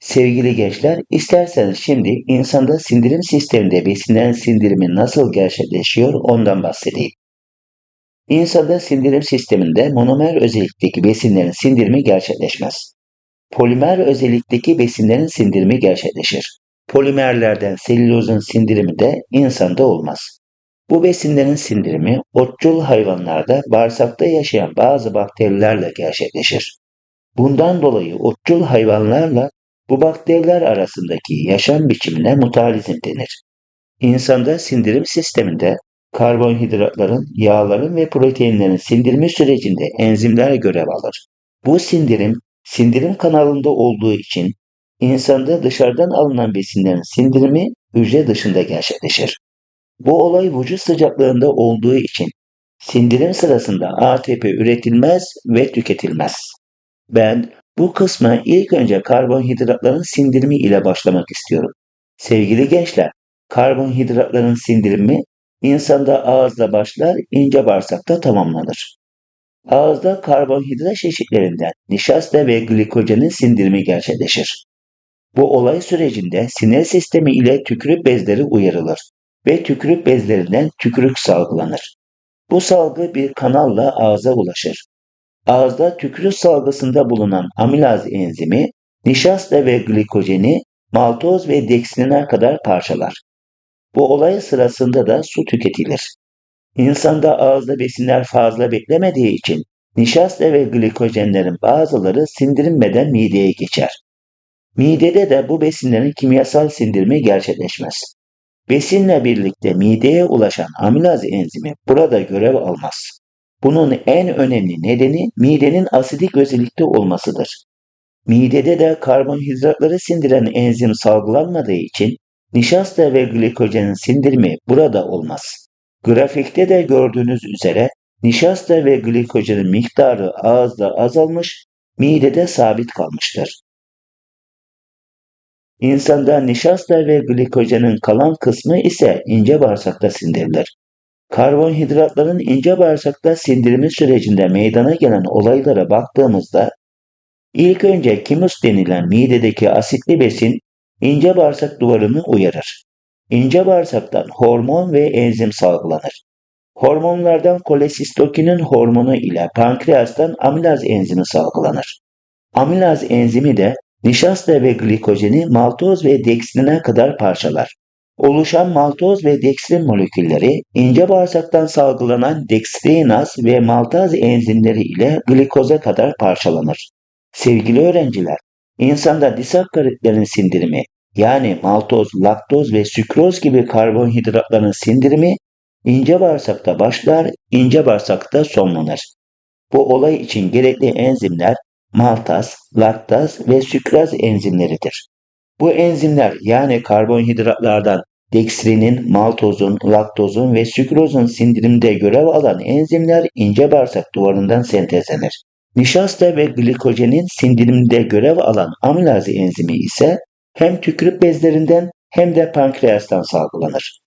Sevgili gençler, isterseniz şimdi insanda sindirim sisteminde besinlerin sindirimi nasıl gerçekleşiyor ondan bahsedeyim. İnsanda sindirim sisteminde monomer özellikteki besinlerin sindirimi gerçekleşmez. Polimer özellikteki besinlerin sindirimi gerçekleşir. Polimerlerden selülozun sindirimi de insanda olmaz. Bu besinlerin sindirimi otçul hayvanlarda bağırsakta yaşayan bazı bakterilerle gerçekleşir. Bundan dolayı otçul hayvanlarla bu bakteriler arasındaki yaşam biçimine mutalizm denir. İnsanda sindirim sisteminde karbonhidratların, yağların ve proteinlerin sindirimi sürecinde enzimler görev alır. Bu sindirim, sindirim kanalında olduğu için insanda dışarıdan alınan besinlerin sindirimi hücre dışında gerçekleşir. Bu olay vücut sıcaklığında olduğu için sindirim sırasında ATP üretilmez ve tüketilmez. Ben bu kısma ilk önce karbonhidratların sindirimi ile başlamak istiyorum. Sevgili gençler, karbonhidratların sindirimi insanda ağızda başlar, ince bağırsakta tamamlanır. Ağızda karbonhidrat çeşitlerinden nişasta ve glikojenin sindirimi gerçekleşir. Bu olay sürecinde sinir sistemi ile tükürük bezleri uyarılır ve tükürük bezlerinden tükürük salgılanır. Bu salgı bir kanalla ağza ulaşır. Ağızda tükürük salgısında bulunan amilaz enzimi nişasta ve glikojeni maltoz ve dekstrine kadar parçalar. Bu olay sırasında da su tüketilir. İnsanda ağızda besinler fazla beklemediği için nişasta ve glikojenlerin bazıları sindirilmeden mideye geçer. Midede de bu besinlerin kimyasal sindirimi gerçekleşmez. Besinle birlikte mideye ulaşan amilaz enzimi burada görev almaz. Bunun en önemli nedeni midenin asidik özellikte olmasıdır. Midede de karbonhidratları sindiren enzim salgılanmadığı için nişasta ve glikojenin sindirimi burada olmaz. Grafikte de gördüğünüz üzere nişasta ve glikojenin miktarı ağızda azalmış, midede sabit kalmıştır. İnsanda nişasta ve glikojenin kalan kısmı ise ince bağırsakta sindirilir. Karbonhidratların ince bağırsakta sindirimi sürecinde meydana gelen olaylara baktığımızda ilk önce kimus denilen midedeki asitli besin ince bağırsak duvarını uyarır. İnce bağırsaktan hormon ve enzim salgılanır. Hormonlardan kolesistokinin hormonu ile pankreastan amilaz enzimi salgılanır. Amilaz enzimi de nişasta ve glikojeni maltoz ve dekstrine kadar parçalar. Oluşan maltoz ve dekstrin molekülleri ince bağırsaktan salgılanan dekstrinaz ve maltaz enzimleri ile glikoza kadar parçalanır. Sevgili öğrenciler, insanda disakkaritlerin sindirimi yani maltoz, laktoz ve sükroz gibi karbonhidratların sindirimi ince bağırsakta başlar, ince bağırsakta sonlanır. Bu olay için gerekli enzimler maltaz, laktaz ve sükraz enzimleridir. Bu enzimler yani karbonhidratlardan dekstrinin, maltozun, laktozun ve sükrozun sindirimde görev alan enzimler ince bağırsak duvarından sentezlenir. Nişasta ve glikojenin sindirimde görev alan amilaz enzimi ise hem tükürük bezlerinden hem de pankreastan salgılanır.